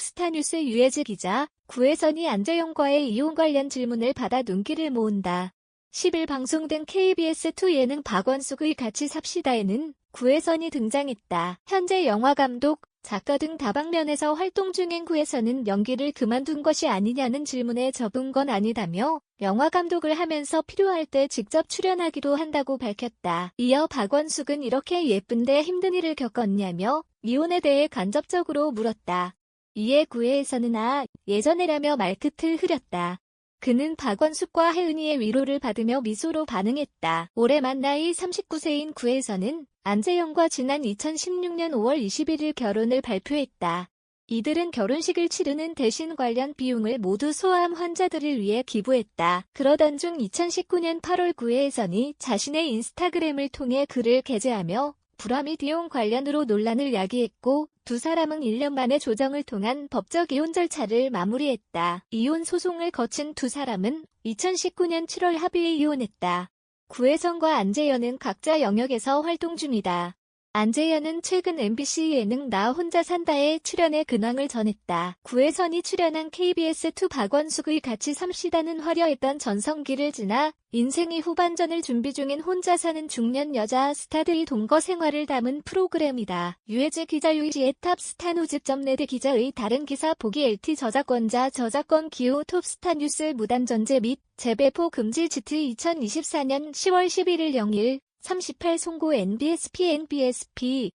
톱스타뉴스 유해즈 기자, 구혜선이 안재영과의 이혼 관련 질문을 받아 눈길을 모은다. 10일 방송된 KBS2 예능 박원숙의 같이 삽시다에는 구혜선이 등장했다. 현재 영화감독, 작가 등 다방면에서 활동 중인 구혜선은 연기를 그만둔 것이 아니냐는 질문에 접은 건 아니다며 영화감독을 하면서 필요할 때 직접 출연하기도 한다고 밝혔다. 이어 박원숙은 이렇게 예쁜데 힘든 일을 겪었냐며 이혼에 대해 간접적으로 물었다. 이에 구혜에서는 아, 예전에라며 말끝을 흐렸다. 그는 박원숙과 혜은이의 위로를 받으며 미소로 반응했다. 올해 만 나이 39세인 구혜선은 안재영과 지난 2016년 5월 21일 결혼을 발표했다. 이들은 결혼식을 치르는 대신 관련 비용을 모두 소아암 환자들을 위해 기부했다. 그러던 중 2019년 8월 구혜선이 자신의 인스타그램을 통해 글을 게재하며 불화미디온 관련으로 논란을 야기했고 두 사람은 1년 만에 조정을 통한 법적 이혼 절차를 마무리했다. 이혼 소송을 거친 두 사람은 2019년 7월 합의에 이혼했다. 구혜선과 안재현은 각자 영역에서 활동 중이다. 안재현은 최근 MBC 예능 나 혼자 산다에 출연해 근황을 전했다. 구혜선이 출연한 KBS2 박원숙의 같이 삽시다는 화려했던 전성기를 지나 인생이 후반전을 준비 중인 혼자 사는 중년 여자 스타들의 동거 생활을 담은 프로그램이다. 유해재 기자 유이지의 탑스타뉴즈.net 기자의 다른 기사 보기 LT 저작권자 저작권 기호 톱스타 뉴스 무단 전제 및 재배포 금지 지트 2024년 10월 11일 0일 38 송고 NBSP NBSP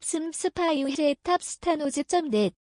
슴 스파이유의 탑스타노즈.net